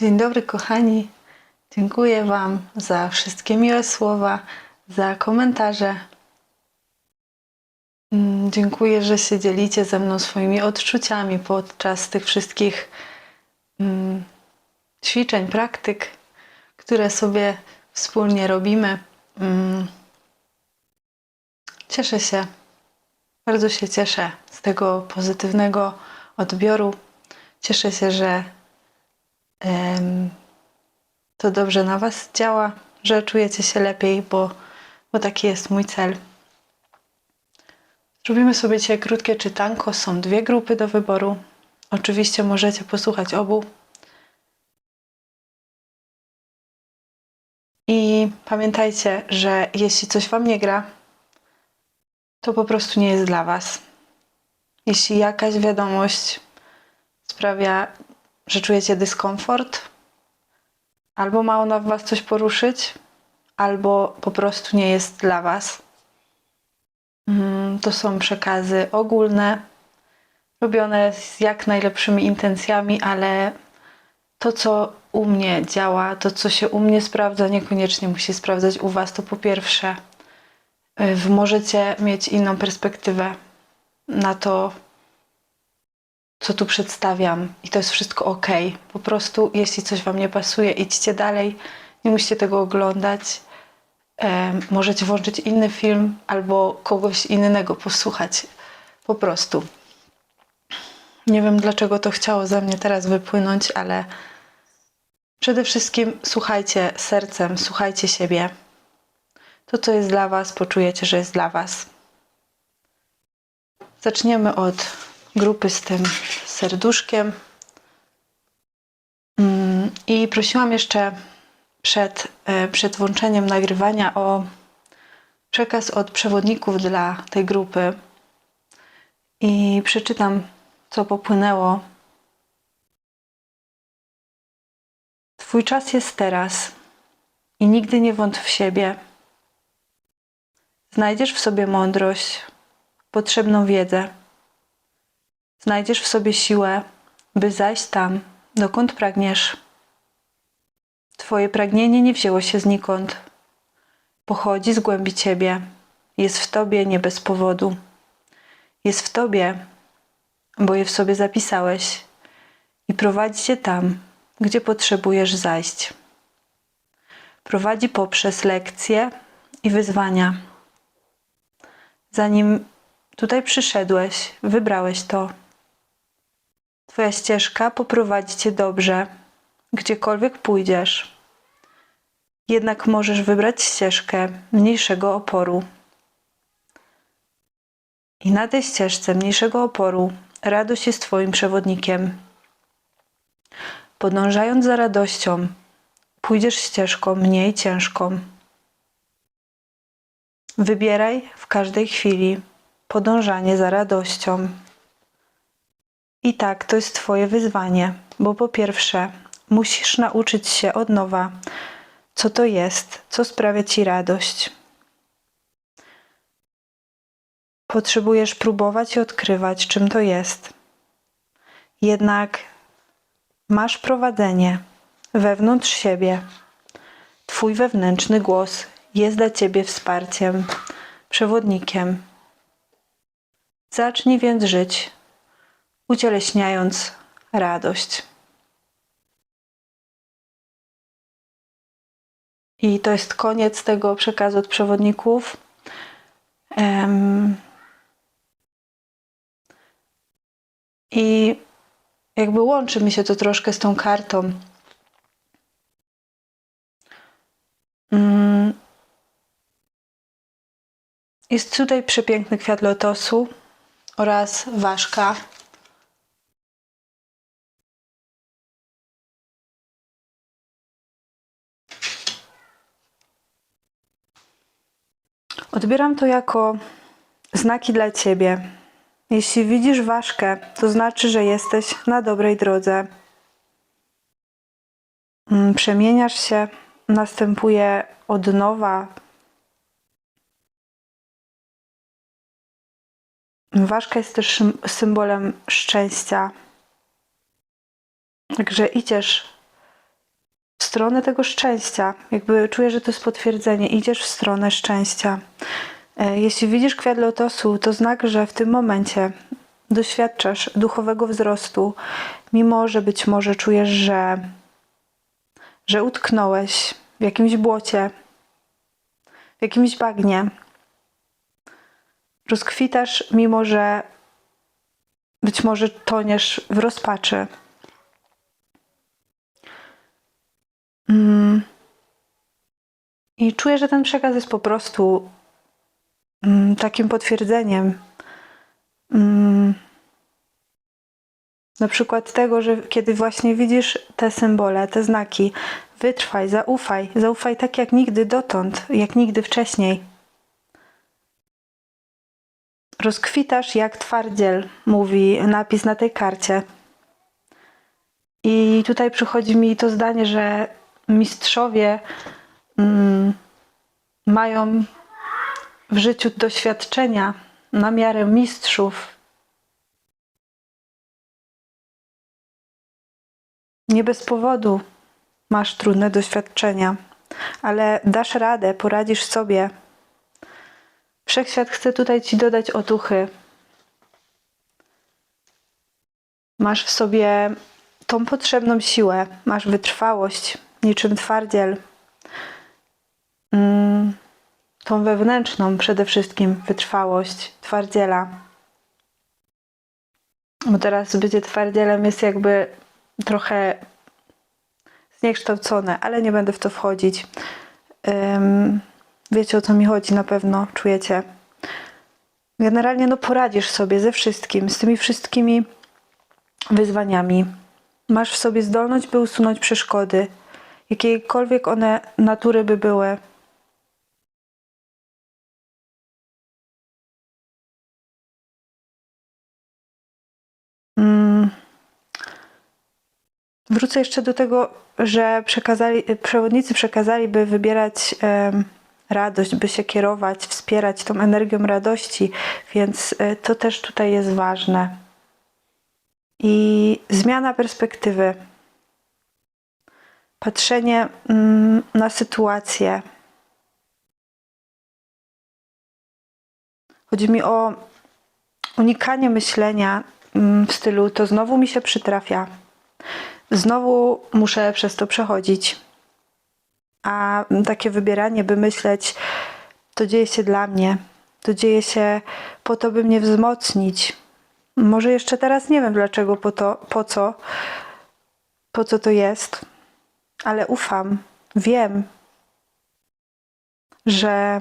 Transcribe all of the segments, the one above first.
Dzień dobry, kochani. Dziękuję Wam za wszystkie miłe słowa, za komentarze. Mm, Dziękuję, że się dzielicie ze mną swoimi odczuciami podczas tych wszystkich mm, ćwiczeń, praktyk, które sobie wspólnie robimy. Mm, Cieszę się, bardzo się cieszę z tego pozytywnego odbioru. Cieszę się, że to dobrze na Was działa, że czujecie się lepiej, bo, bo taki jest mój cel. Zrobimy sobie dzisiaj krótkie czytanko. Są dwie grupy do wyboru. Oczywiście możecie posłuchać obu. I pamiętajcie, że jeśli coś Wam nie gra, to po prostu nie jest dla Was. Jeśli jakaś wiadomość sprawia, że czujecie dyskomfort, albo ma ona w Was coś poruszyć, albo po prostu nie jest dla Was. Mm, To są przekazy ogólne, robione z jak najlepszymi intencjami, ale to, co u mnie działa, to, co się u mnie sprawdza, niekoniecznie musi sprawdzać u Was. To po pierwsze, y, możecie mieć inną perspektywę na to, co tu przedstawiam, i to jest wszystko ok. Po prostu, jeśli coś Wam nie pasuje, idźcie dalej. Nie musicie tego oglądać. Em, możecie włączyć inny film albo kogoś innego posłuchać. Po prostu. Nie wiem, dlaczego to chciało ze mnie teraz wypłynąć, ale przede wszystkim słuchajcie sercem, słuchajcie siebie. To, co jest dla Was, poczujecie, że jest dla Was. Zaczniemy od grupy z tym serduszkiem. Mm, I prosiłam jeszcze przed, e, przed włączeniem nagrywania o przekaz od przewodników dla tej grupy. I przeczytam, co popłynęło. Twój czas jest teraz i nigdy nie wątp w siebie. Znajdziesz w sobie mądrość, potrzebną wiedzę. Znajdziesz w sobie siłę, by zajść tam, dokąd pragniesz. Twoje pragnienie nie wzięło się znikąd. Pochodzi z głębi ciebie. Jest w tobie nie bez powodu. Jest w tobie, bo je w sobie zapisałeś i prowadzi cię tam, gdzie potrzebujesz zajść. Prowadzi poprzez lekcje i wyzwania. Zanim tutaj przyszedłeś, wybrałeś to. Twoja ścieżka poprowadzi cię dobrze, gdziekolwiek pójdziesz. Jednak możesz wybrać ścieżkę mniejszego oporu. I na tej ścieżce mniejszego oporu radość jest Twoim przewodnikiem. Podążając za radością, pójdziesz ścieżką mniej ciężką. Wybieraj w każdej chwili podążanie za radością. I tak to jest Twoje wyzwanie, bo po pierwsze, musisz nauczyć się od nowa, co to jest, co sprawia Ci radość. Potrzebujesz próbować i odkrywać, czym to jest. Jednak masz prowadzenie wewnątrz siebie. Twój wewnętrzny głos jest dla Ciebie wsparciem, przewodnikiem. Zacznij więc żyć, ucieleśniając radość. I to jest koniec tego przekazu od przewodników. I jakby łączy mi się to troszkę z tą kartą. Mm. Jest tutaj przepiękny kwiat lotosu oraz ważka. Odbieram to jako znaki dla Ciebie. Jeśli widzisz ważkę, to znaczy, że jesteś na dobrej drodze. Mm, Przemieniasz się, następuje odnowa. Ważka jest też symbolem szczęścia. Także idziesz w stronę tego szczęścia. Jakby czuję, że to jest potwierdzenie. Idziesz w stronę szczęścia. E, Jeśli widzisz kwiat lotosu, to znak, że w tym momencie doświadczasz duchowego wzrostu, mimo że być może czujesz, że, że utknąłeś w jakimś błocie, w jakimś bagnie. Rozkwitasz, mimo że być może toniesz w rozpaczy. Mm. I czuję, że ten przekaz jest po prostu mm, takim potwierdzeniem. Mm, na przykład tego, że kiedy właśnie widzisz te symbole, te znaki, wytrwaj, zaufaj, zaufaj tak jak nigdy dotąd, jak nigdy wcześniej. Rozkwitasz jak twardziel, mówi napis na tej karcie. I tutaj przychodzi mi to zdanie, że mistrzowie mm, mają w życiu doświadczenia na miarę mistrzów. Nie bez powodu masz trudne doświadczenia, ale dasz radę, poradzisz sobie. Wszechświat chce tutaj ci dodać otuchy. Masz w sobie tą potrzebną siłę, masz wytrwałość, niczym twardziel. Mm, tą wewnętrzną przede wszystkim wytrwałość twardziela. Bo teraz bycie twardzielem jest jakby trochę zniekształcone, ale nie będę w to wchodzić. Wiecie o co mi chodzi na pewno, czujecie. Generalnie no poradzisz sobie ze wszystkim, z tymi wszystkimi wyzwaniami. Masz w sobie zdolność, by usunąć przeszkody, jakiejkolwiek one natury by były. Mm. Wrócę jeszcze do tego, że przekazali, przewodnicy przekazali, by wybierać radość, by się kierować, wspierać tą energią radości, więc e, to też tutaj jest ważne. I zmiana perspektywy, patrzenie mm, na sytuację. Chodzi mi o unikanie myślenia mm, w stylu to znowu mi się przytrafia. Znowu muszę przez to przechodzić. A takie wybieranie, by myśleć, to dzieje się dla mnie, to dzieje się po to, by mnie wzmocnić. Może jeszcze teraz nie wiem dlaczego, po, to, po co, po co to jest, ale ufam, wiem, że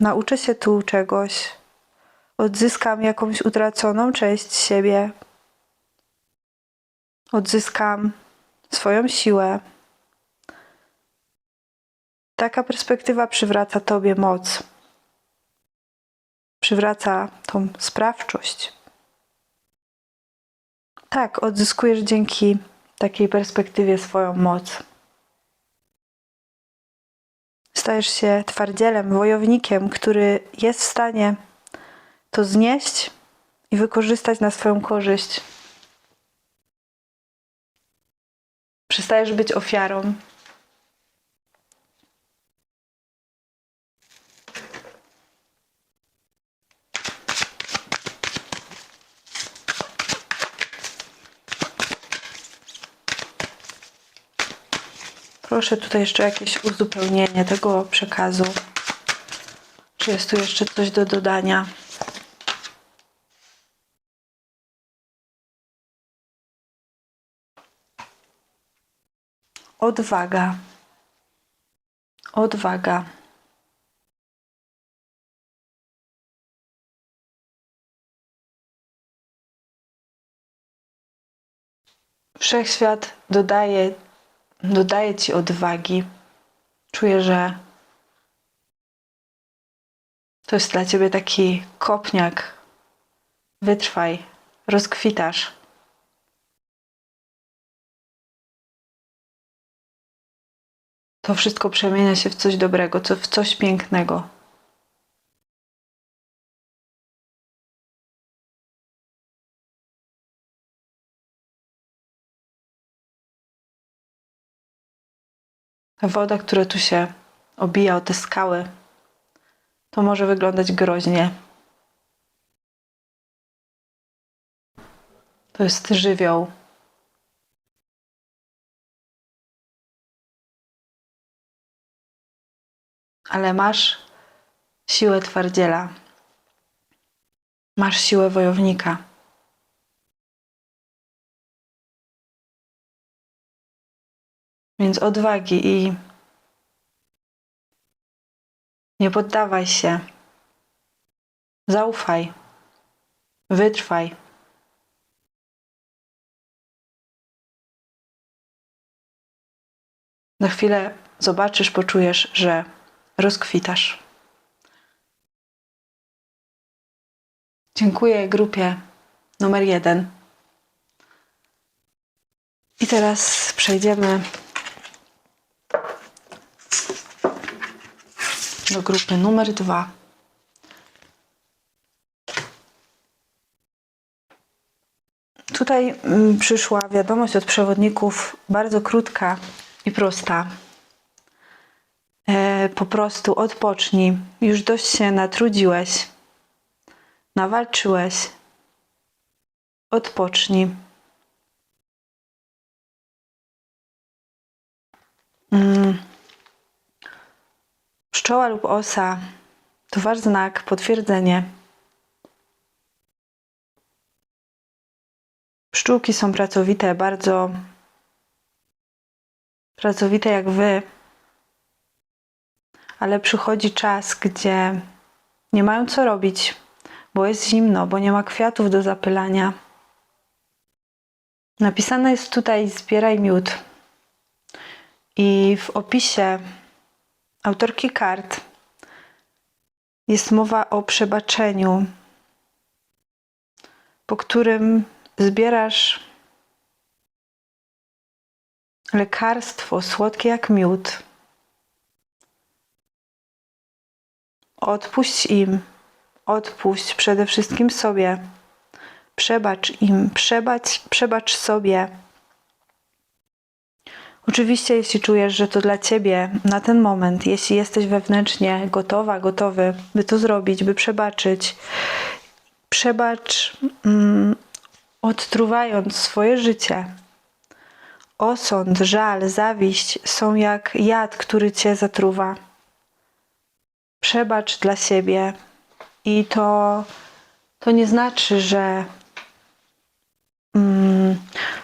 nauczę się tu czegoś, odzyskam jakąś utraconą część siebie, odzyskam swoją siłę. Taka perspektywa przywraca Tobie moc, przywraca tą sprawczość. Tak, odzyskujesz dzięki takiej perspektywie swoją moc. Stajesz się twardzielem, wojownikiem, który jest w stanie to znieść i wykorzystać na swoją korzyść. Przestajesz być ofiarą. Proszę tutaj jeszcze jakieś uzupełnienie tego przekazu. Czy jest tu jeszcze coś do dodania? Odwaga. Odwaga. Wszechświat dodaje, dodaje ci odwagi. Czuję, że to jest dla ciebie taki kopniak. Wytrwaj, rozkwitasz. To wszystko przemienia się w coś dobrego, w coś pięknego. Ta woda, która tu się obija o te skały, to może wyglądać groźnie. To jest żywioł. Ale masz siłę twardziela. Masz siłę wojownika. Więc odwagi i nie poddawaj się. Zaufaj. Wytrwaj. Na chwilę zobaczysz, poczujesz, że rozkwitasz. Dziękuję grupie numer jeden. I teraz przejdziemy do grupy numer dwa. Tutaj mm, przyszła wiadomość od przewodników bardzo krótka i prosta. E, po prostu odpocznij. Już dość się natrudziłeś, nawalczyłeś. Odpocznij. Mm. Pszczoła lub osa to wasz znak, potwierdzenie. Pszczółki są pracowite, bardzo pracowite jak wy, ale przychodzi czas, gdzie nie mają co robić, bo jest zimno, bo nie ma kwiatów do zapylania. Napisane jest tutaj zbieraj miód. I w opisie autorki kart jest mowa o przebaczeniu, po którym zbierasz lekarstwo słodkie jak miód. Odpuść im, odpuść przede wszystkim sobie. Przebacz im, przebacz, przebacz sobie. Oczywiście, jeśli czujesz, że to dla ciebie na ten moment, jeśli jesteś wewnętrznie gotowa, gotowy, by to zrobić, by przebaczyć, przebacz, mm, odtruwając swoje życie. Osąd, żal, zawiść są jak jad, który cię zatruwa. Przebacz dla siebie. I to, to nie znaczy, że mm,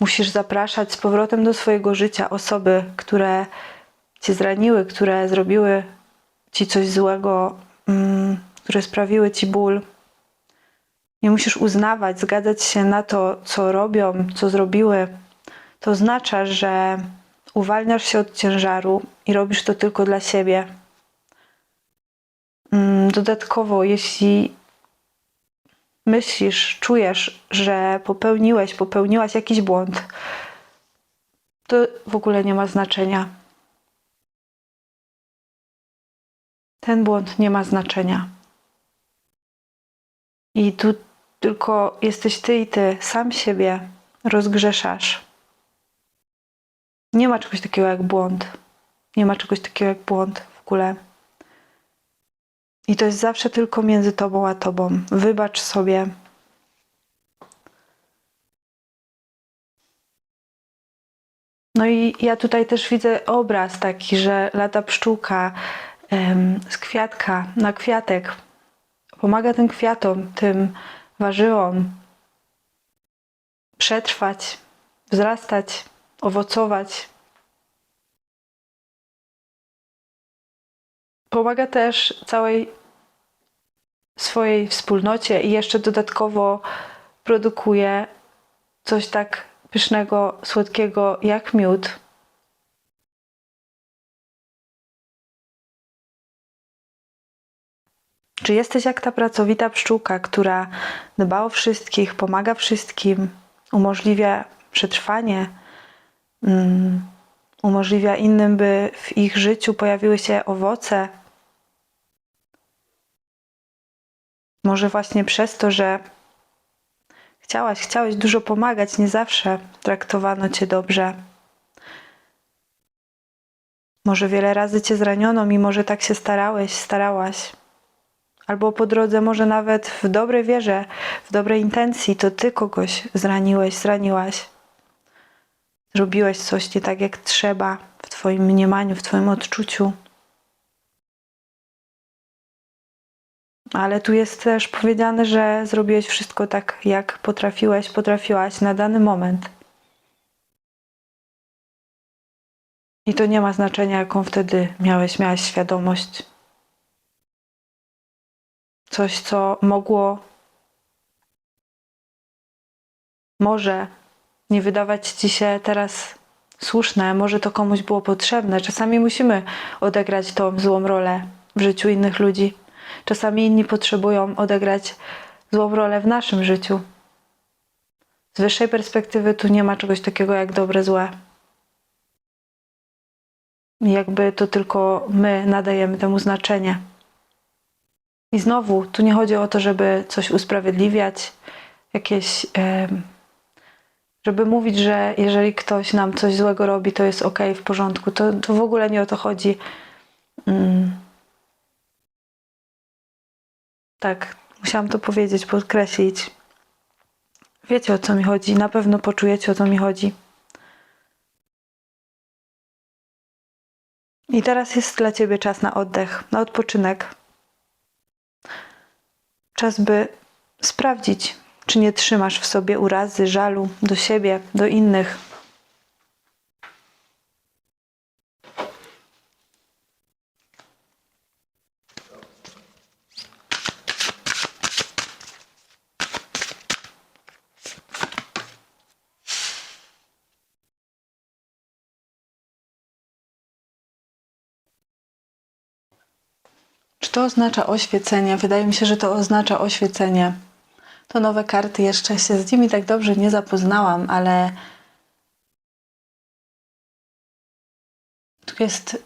musisz zapraszać z powrotem do swojego życia osoby, które cię zraniły, które zrobiły ci coś złego, mm, które sprawiły ci ból. Nie musisz uznawać, zgadzać się na to, co robią, co zrobiły. To oznacza, że uwalniasz się od ciężaru i robisz to tylko dla siebie. Mm, Dodatkowo, jeśli myślisz, czujesz, że popełniłeś, popełniłaś jakiś błąd, to w ogóle nie ma znaczenia. Ten błąd nie ma znaczenia. I tu tylko jesteś ty i ty, sam siebie rozgrzeszasz. Nie ma czegoś takiego jak błąd. Nie ma czegoś takiego jak błąd w ogóle. I to jest zawsze tylko między tobą a tobą. Wybacz sobie. No i ja tutaj też widzę obraz taki, że lata pszczółka z kwiatka na kwiatek. Pomaga tym kwiatom, tym warzywom przetrwać, wzrastać, owocować. Pomaga też całej swojej wspólnocie i jeszcze dodatkowo produkuje coś tak pysznego, słodkiego jak miód. Czy jesteś jak ta pracowita pszczółka, która dba o wszystkich, pomaga wszystkim, umożliwia przetrwanie, um, umożliwia innym, by w ich życiu pojawiły się owoce? Może właśnie przez to, że chciałaś, chciałeś dużo pomagać, nie zawsze traktowano cię dobrze. Może wiele razy cię zraniono, mimo że tak się starałeś, starałaś. Albo po drodze, może nawet w dobrej wierze, w dobrej intencji, to ty kogoś zraniłeś, zraniłaś. Zrobiłeś coś nie tak jak trzeba w twoim mniemaniu, w twoim odczuciu. Ale tu jest też powiedziane, że zrobiłeś wszystko tak, jak potrafiłeś, potrafiłaś na dany moment. I to nie ma znaczenia, jaką wtedy miałeś, miałaś świadomość. Coś, co mogło, może nie wydawać ci się teraz słuszne, może to komuś było potrzebne. Czasami musimy odegrać tą złą rolę w życiu innych ludzi. Czasami inni potrzebują odegrać złą rolę w naszym życiu. Z wyższej perspektywy tu nie ma czegoś takiego jak dobre, złe. Jakby to tylko my nadajemy temu znaczenie. I znowu, tu nie chodzi o to, żeby coś usprawiedliwiać, jakieś, em, żeby mówić, że jeżeli ktoś nam coś złego robi, to jest ok, w porządku. To, to w ogóle nie o to chodzi. Mm. Tak, musiałam to powiedzieć, podkreślić. Wiecie o co mi chodzi, na pewno poczujecie o co mi chodzi. I teraz jest dla ciebie czas na oddech, na odpoczynek. Czas, by sprawdzić, czy nie trzymasz w sobie urazy, żalu do siebie, do innych. Czy to oznacza oświecenie? Wydaje mi się, że to oznacza oświecenie. To nowe karty, jeszcze się z nimi tak dobrze nie zapoznałam, ale tu jest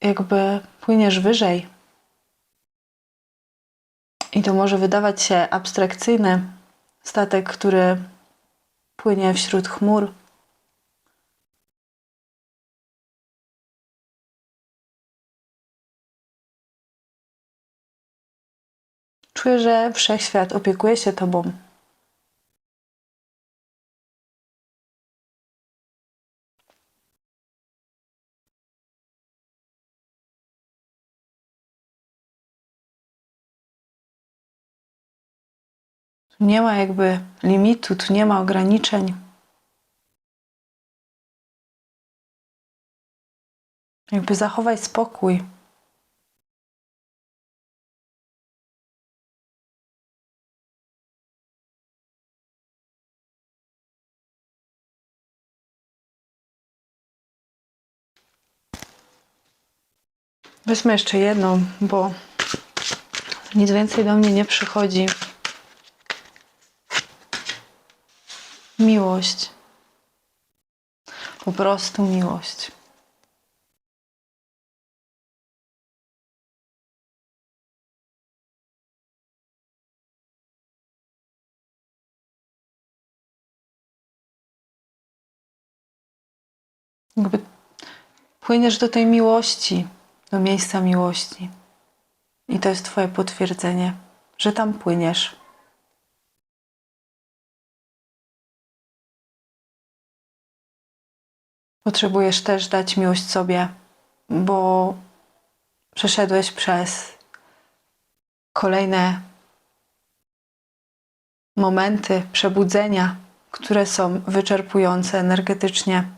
jakby płyniesz wyżej. I to może wydawać się abstrakcyjny statek, który płynie wśród chmur. Czuję, że wszechświat opiekuje się Tobą. Tu nie ma jakby limitu, tu nie ma ograniczeń. Jakby zachowaj spokój. Weźmy jeszcze jedną, bo nic więcej do mnie nie przychodzi. Miłość. Po prostu miłość. Jakby płyniesz do tej miłości, do miejsca miłości. I to jest Twoje potwierdzenie, że tam płyniesz. Potrzebujesz też dać miłość sobie, bo przeszedłeś przez kolejne momenty przebudzenia, które są wyczerpujące energetycznie.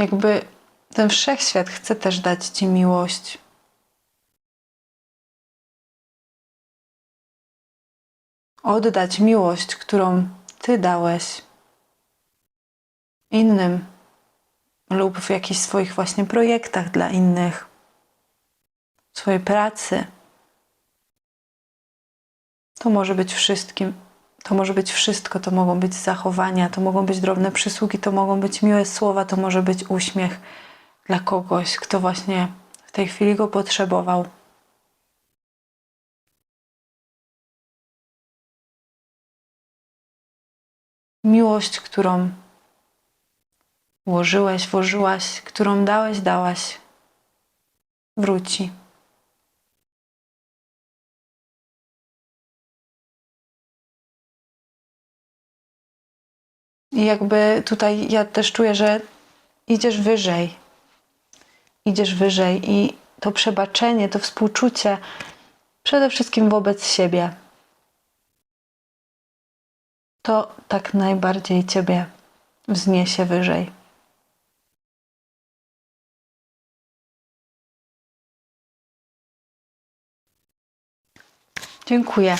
Jakby ten wszechświat chce też dać Ci miłość. Oddać miłość, którą Ty dałeś innym lub w jakichś swoich właśnie projektach dla innych, swojej pracy. To może być wszystkim, to może być wszystko, to mogą być zachowania, to mogą być drobne przysługi, to mogą być miłe słowa, to może być uśmiech dla kogoś, kto właśnie w tej chwili go potrzebował. Miłość, którą włożyłeś, włożyłaś, którą dałeś, dałaś, wróci. I jakby tutaj ja też czuję, że idziesz wyżej. Idziesz wyżej i to przebaczenie, to współczucie przede wszystkim wobec siebie. To tak najbardziej ciebie wzniesie wyżej. Dziękuję.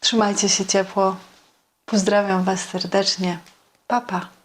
Trzymajcie się ciepło. Pozdrawiam Was serdecznie. Papa. Pa.